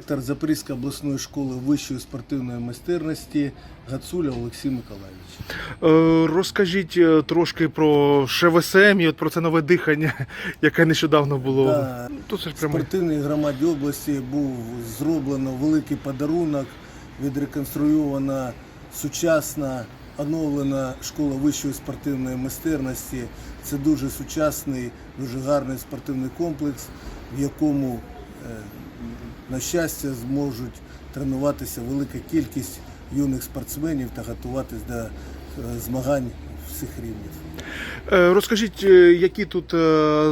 Директор Запорізької обласної школи вищої спортивної майстерності Гацуля Олексій Миколаївич. Е, Розкажіть е, трошки про ШВСМ і от про це нове дихання, яке нещодавно було. Да. Тут це прямо Спортивній громаді області був зроблено великий подарунок, відреконструйована сучасна оновлена школа вищої спортивної майстерності. Це дуже сучасний, дуже гарний спортивний комплекс, в якому, е, на щастя, зможуть тренуватися велика кількість юних спортсменів та готуватись до е, змагань всіх рівнів. Е, розкажіть, е, які тут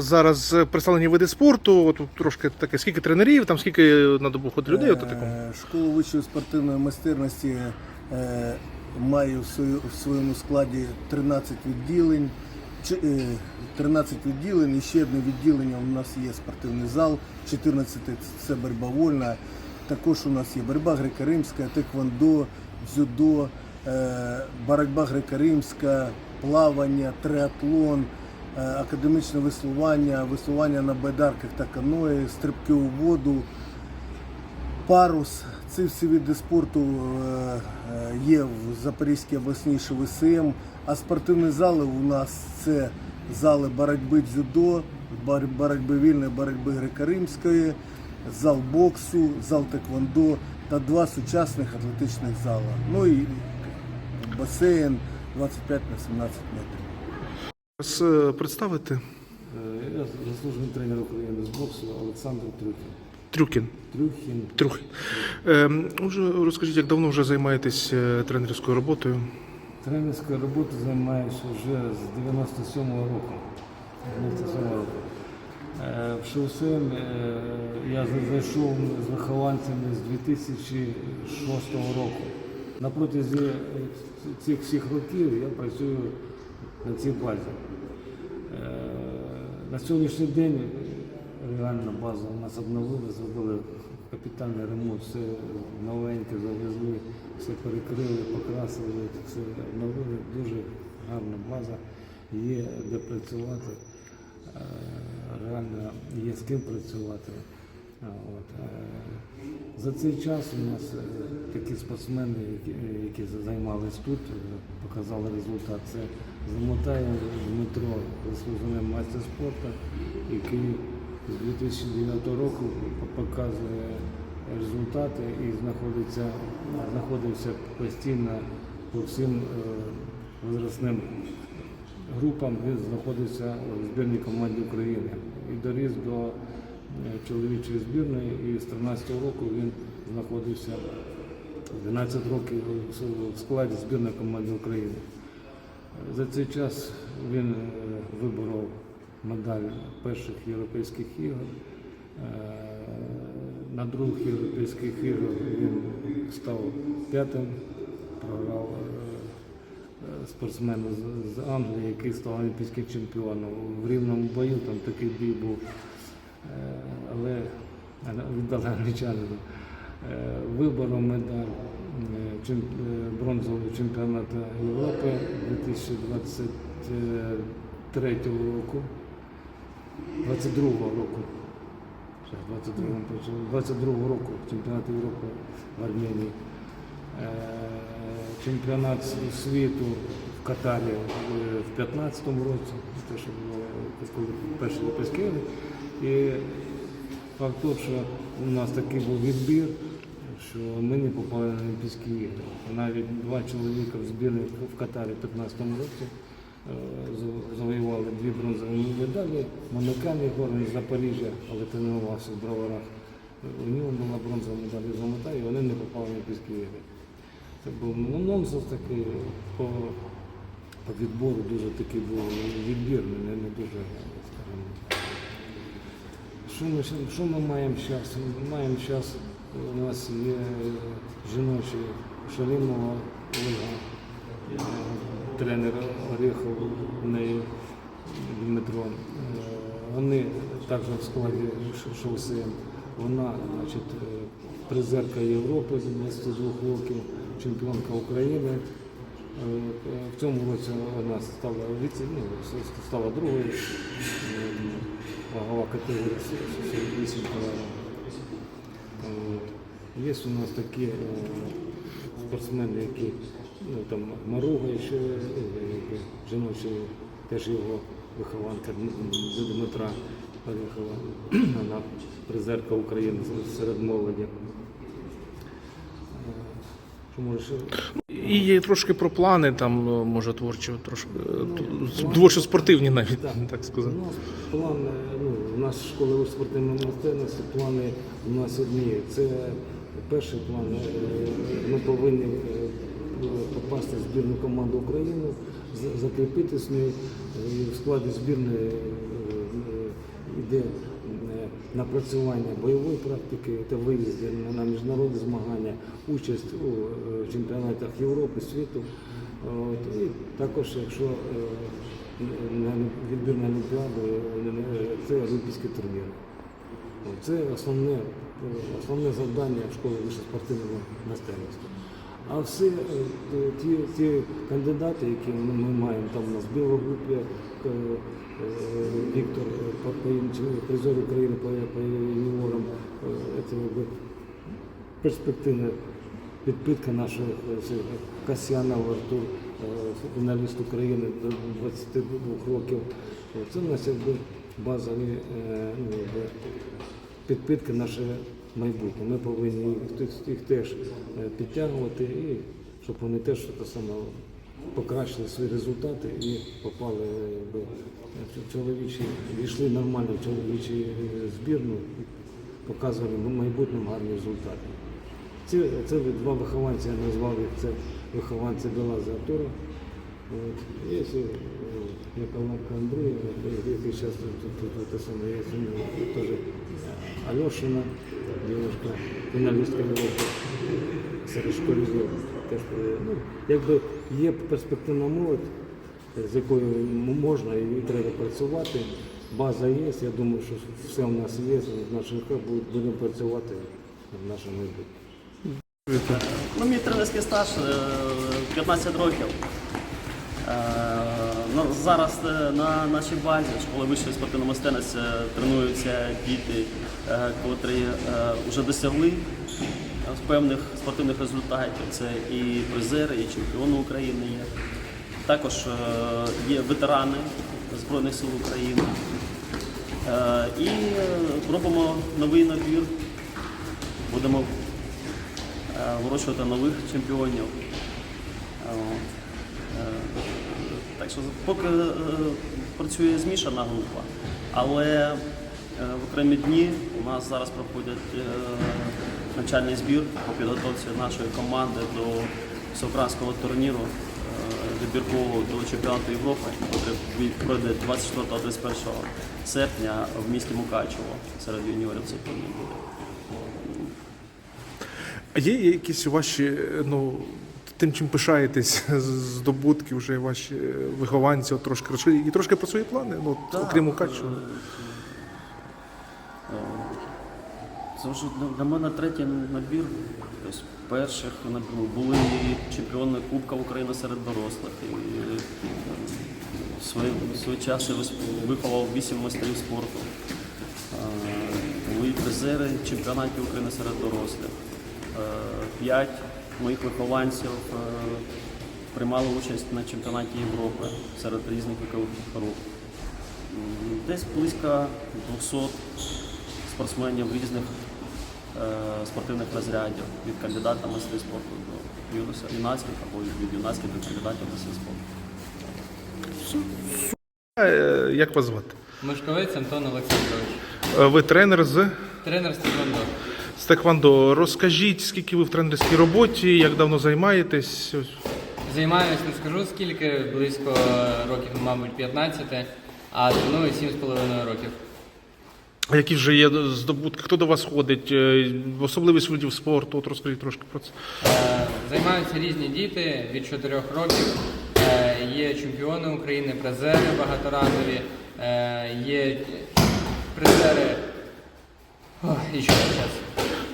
зараз представлені види спорту? От тут трошки таке, скільки тренерів, там скільки на добу ходить людей? От такому. Школа вищої спортивної майстерності має в своєму складі 13 відділень. Чи- е, 13 відділень і ще одне відділення у нас є спортивний зал, 14 це боротьба вольна. Також у нас є боротьба греко-римська, теквондо, дзюдо, е, боротьба греко-римська, плавання, триатлон, е, академічне веслування, веслування на байдарках та каної, стрибки у воду, парус. Ці всі види спорту е, е, є в Запорізькій обласній ШВСМ. А спортивні зали у нас це зали боротьби дзюдо, боротьби вільної, боротьби греко-римської, зал боксу, зал теквондо та два сучасних атлетичних зали. Ну і басейн 25 на 17 метрів. Вас е, представити? Я заслужений тренер України з боксу Олександр Трюхін. Трюкін. Трюхін. Трюхін. Е, розкажіть, як давно вже займаєтесь е, тренерською роботою? Тренерською роботою займаюся вже з 97-го року. 97-го року. Е, В ШУСМ е, я зайшов з вихованцями з 2006 року. На протязі е, цих всіх років я працюю на цій базі. Е, На сьогоднішній день реально базу у нас обновили, зробили капітальний ремонт, все новеньке завезли, все перекрили, покрасили, все обновили. Дуже гарна база, є де працювати, е, реально є з ким працювати. От. е, За цей час у нас е, такі спортсмени, які, які займались тут, е, показали результат. Це Замотаєв Дмитро, заслужений майстер спорту, який з 2009 року показує результати і знаходиться, знаходився постійно по всім е, возрастним групам. Він знаходився в збірній команді України і доріс до е, чоловічої збірної. І з 13 року він знаходився 12 років в складі збірної команди України. За цей час він е, виборов медаль перших європейських ігор. Е, На других європейських іграх він став п'ятим, програв е, спортсмену з- Англії, який став олімпійським чемпіоном. В рівному бою там такий бій був, Е, але віддали англічанину. Виборов медаль бронзового чемпіонату Європи 2023 року, 22 року. Щас, 22 почав. 22 року чемпіонат Європи в Арменії. Е, Чемпіонат світу в Катарі е, в 2015 році, те, що було перші Олімпійські ігри. І факт того, що у нас такий був відбір, що ми не попали на Олімпійські ігри. Навіть два чоловіка в збірні в Катарі в 2015 році завоювали дві бронзові медалі. Монокан Єгор з Запоріжжя, але тренувався в броварах. У нього була бронзова медаль золота, і вони не попали на Олімпійські ігри. Це був ну, нонсенс такий по, по відбору дуже такий був відбір, не, не дуже, скажімо. Що ми, що ми маємо зараз? Ми маємо зараз, у нас є жіночий Шалімова Ольга, е, тренер Орехов, Дмитро. Е, Вони також в складі ШОСМ. Вона значить, е, призерка Європи з 22 років, чемпіонка України. Е, В цьому році вона стала віце, ну, стала другою. Вагова категорія 48 кг. Є у нас такі е, спортсмени, які ну, там Маруга, ще е, жіночий, теж його вихованка Дмитра Орехова, вона призерка України серед молоді. Е? І є трошки про плани, там, ну, може, творчі, трошки е, творчо спортивні навіть, так сказати. У нас плани, ну, у нас школа спортивної майстерності, плани у нас одні. Це перший план. е, Ми повинні е, попасти в збірну команду України, за- закріпитись в ній. І в складі збірної е, йде напрацювання бойової практики та виїзди на- на міжнародні змагання, участь у чемпіонатах Європи, світу. І також, якщо відбір на Олімпіаду, це олімпійські турніри. Це основне, основне завдання в школі вищої спортивної майстерності. А всі е, ті, ті кандидати, які ми маємо там у нас в Білогрупі, е, е, Віктор, призер України по, юніорам, це перспективна підпитка наших цих Касьянов Артур, фіналіст України до 22 років. Це у нас якби базові е, ну, підпитки наше майбутнє. Ми повинні їх, їх теж е, підтягувати і щоб вони теж те саме покращили свої результати і попали в чоловічі, війшли нормально в чоловічі е, збірну і показували в майбутньому гарні результати. Ці, це два вихованці, я назвав їх, це вихованці Белаза Артура. Ще е, Андрій, який зараз тут, тут, саме, є нього теж Альошина, дівчинка, фіналістка Європи серед школярів. Теж, е, ну, якби є перспективна молодь, е, з якою можна і треба працювати. База є, я думаю, що все в нас є, в наших руках будемо- працювати в нашому майбутньому. Ну, мій тренерський стаж е, 15 років. Ну, Зараз е, на нашій базі школи вищої спортивної майстерності е, тренуються діти, е, котрі вже досягли певних спортивних результатів. Це і призери, і чемпіони України є. Також є ветерани Збройних сил України. І робимо новий набір. Будемо вирощувати нових чемпіонів. Так що поки е, працює змішана група, але е, в окремі дні у нас зараз проходять е, навчальний збір по підготовці нашої команди до всеукраїнського турніру е, до чемпіонату Європи, який пройде 24-31 серпня в місті Мукачево серед юніорів цей турнір буде. Є якісь ваші, ну, тим, чим пишаєтесь, здобутки вже ваші е, вихованці, от трошки розкажіть, і трошки про свої плани, ну, от, Так, окрім Мукачева. Це вже для- мене третій набір. Тобто перших набір були і чемпіони Кубка України серед дорослих. І, е, в свій, в я виховав вісім майстрів спорту. Е, Були призери чемпіонатів України серед дорослих. Е, П'ять моїх вихованців е, приймали участь на чемпіонаті Європи серед різних вікових груп. Десь близько 200 спортсменів різних е, спортивних розрядів від кандидата в майстри спорту до юнацьких або від юнацьких до кандидатів в спорту. Е, Як вас звати? Мишковець Антон Олександрович, Ви тренер з, тренер з Теквондо. Теквандо. Розкажіть, скільки ви в тренерській роботі, як давно займаєтесь? Займаюсь, не скажу скільки, близько років, мабуть, 15, а треную 7,5 років. А які вже є здобутки? Хто до вас ходить? Е, Особливість видів спорту? От розкажіть трошки про це. Е, Займаються різні діти від 4 років. Е, Є чемпіони України, призери багаторазові, є призери. Ох, і що зараз?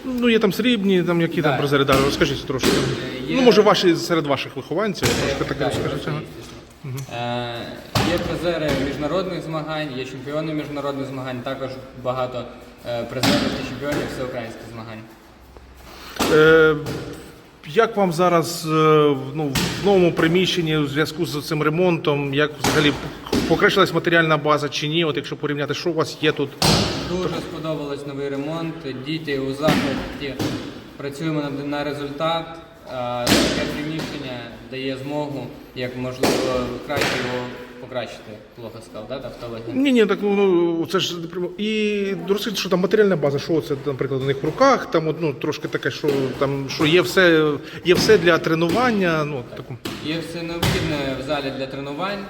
Ну, є там срібні, там які там призери, да, розкажіть трошки. є- Ну, може, ваші серед ваших вихованців, трошки так розкажіть. Е, Є призери міжнародних змагань, є чемпіони міжнародних змагань, також багато е, призерів та чемпіонів всеукраїнських змагань. Е, як вам зараз е, в- ну, в новому приміщенні у зв'язку з цим ремонтом? Як взагалі покращилась матеріальна база чи ні? От якщо порівняти, що у вас є тут? Дуже сподобалось новий ремонт. Діти у захваті. Працюємо на, результат. Таке приміщення дає змогу, як можливо, краще його покращити. Плохо сказав, да, тавтологія? Ні, ні, так ну, це ж і розкажіть, що там матеріальна база, що це, наприклад, у них в руках, там от, ну, трошки таке, що там що є все, є все для тренування. Ну таку. Є все необхідне в залі для тренувань,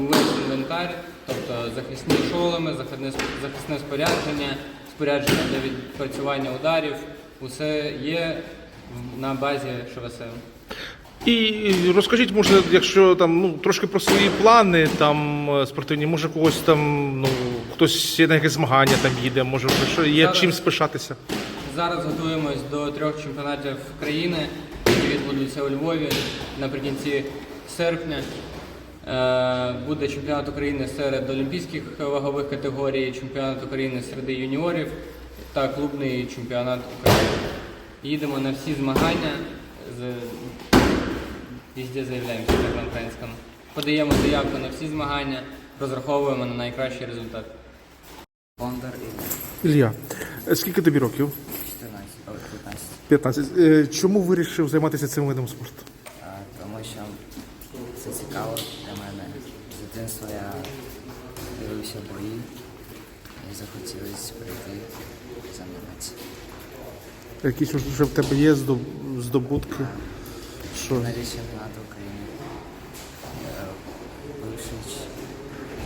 увесь інвентар, тобто захисні шоломи, захисне, спорядження, спорядження для відпрацювання ударів. Усе є на базі ШВСМ. І розкажіть, може, якщо там ну трошки про свої плани там е, спортивні, може когось там, ну хтось на якесь змагання там їде, може що є Зараз- чим спишатися. Зараз готуємось до трьох чемпіонатів країни, які відбудуться у Львові наприкінці серпня. Е, Буде чемпіонат України серед олімпійських вагових категорій, чемпіонат України серед юніорів та клубний чемпіонат України. Їдемо на всі змагання, з... везде заявляємося на українському. Подаємо заявку на всі змагання, розраховуємо на найкращий результат. Бондар Ілля, скільки тобі років? 14, о, 15. 15. Е, Чому вирішив займатися цим видом спорту? А, тому що це цікаво для мене. Я дивився бої і захотілося прийти займатися. Якісь вже в тебе є здобутки? Що? На чемпіонату України е, бивший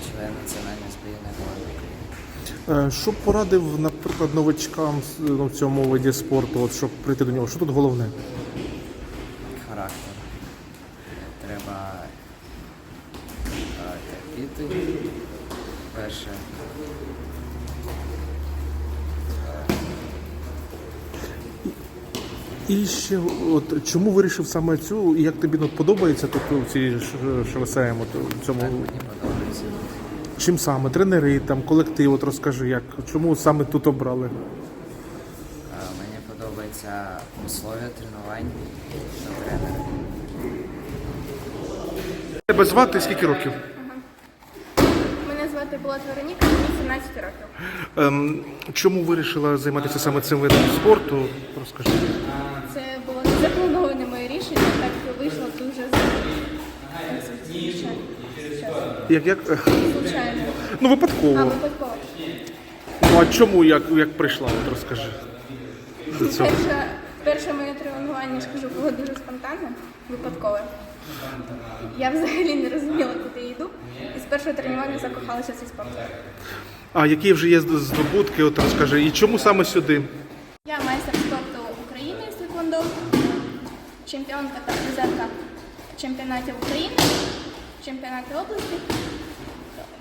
член національної збірної команди України. Е, Що порадив, наприклад, новачкам ну, в цьому виді спорту, от, щоб прийти до нього? Що тут головне? Характер. Е, Треба е, терпіти. Перше. І ще от чому вирішив саме цю, і як тобі ну, подобається тут у цій от, цьому Так мені подобається. чим саме? Тренери, там, колектив, от розкажи, як, чому саме тут обрали? Мені подобається условия тренувань та тренери. Тебе звати скільки років? Мене звати Вероніка, мені 17 років. Ем, чому вирішила займатися саме цим видом спорту? Розкажи. Це було не заплановане моє рішення, так вийшло дуже з-. Як, як? е, Звичайно. Ну, А випадково. випадково. Ну, а чому, як, як прийшла? От розкажи. До цього. Перше, перше моє тренування, скажу, було дуже спонтанне, випадкове. Я взагалі не розуміла, куди я йду. І з першого тренування закохалася в цей спорт. А які вже є здобутки, от розкажи. І чому саме сюди? Я майстер спорту України з Тейквондо, чемпіонка та призерка чемпіонатів України, чемпіонатів області,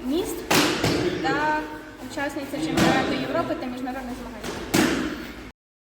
міст та учасниця чемпіонату Європи та міжнародних змагань.